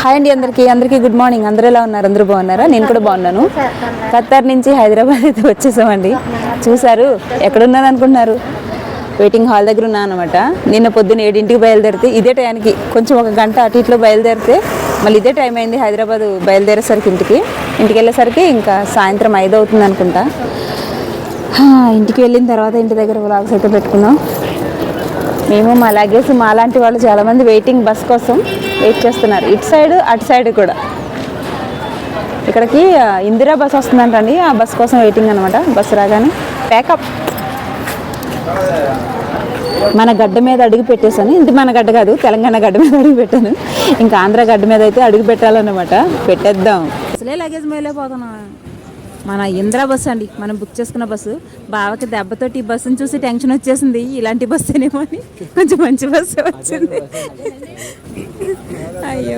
Hi అండి అందరికీ. అందరికీ గుడ్ మార్నింగ్ అందరూ ఎలా ఉన్నారు? అందరూ బాగున్నారా? నేను కూడా బాగున్నాను. ఖత్తర్ నుంచి హైదరాబాద్ అయితే వచ్చేసామండి. చూసారు ఎక్కడున్నాను అనుకుంటున్నారు? వెయిటింగ్ హాల్ దగ్గర ఉన్నా అనమాట నిన్న పొద్దున్న ఏడింటికి బయలుదేరితే ఇదే టైంకి కొంచెం ఒక గంట అటు ఇట్లో బయలుదేరితే మళ్ళీ ఇదే టైం అయింది హైదరాబాద్ బయలుదేరేసరికి ఇంటికి. ఇంటికి వెళ్ళేసరికి ఇంకా సాయంత్రం ఐదు అవుతుంది అనుకుంటా ఇంటికి వెళ్ళిన తర్వాత ఇంటి దగ్గర వ్లాగ్స్ అయితే పెట్టుకున్నాం. మేము మా లగేజ్ మా లాంటి వాళ్ళు చాలామంది వెయిటింగ్ బస్ కోసం వెయిట్ చేస్తున్నారు. ఇటు సైడ్ అటు సైడ్ కూడా. ఇక్కడికి ఇందిరా బస్ వస్తుందంటండి. ఆ బస్ కోసం వెయిటింగ్ అనమాట బస్సు రాగానే ప్యాకప్ మన గడ్డ మీద అడుగు పెట్టేశాను. ఇది మన గడ్డ కాదు తెలంగాణ గడ్డ మీద అడుగు పెట్టాను. ఇంకా ఆంధ్ర గడ్డ మీద అయితే అడుగు పెట్టాలన్నమాట. పెట్టేద్దాం. అసలే లగేజ్ మేలే పోతున్నాం మన ఇంద్రా బస్సు అండి. మనం బుక్ చేసుకున్న బస్సు. బావకి దెబ్బతోటి ఈ బస్సును చూసి టెన్షన్ వచ్చేసింది. ఇలాంటి బస్సేనేమో అని. కొంచెం మంచి బస్సు వచ్చింది. అయ్యో.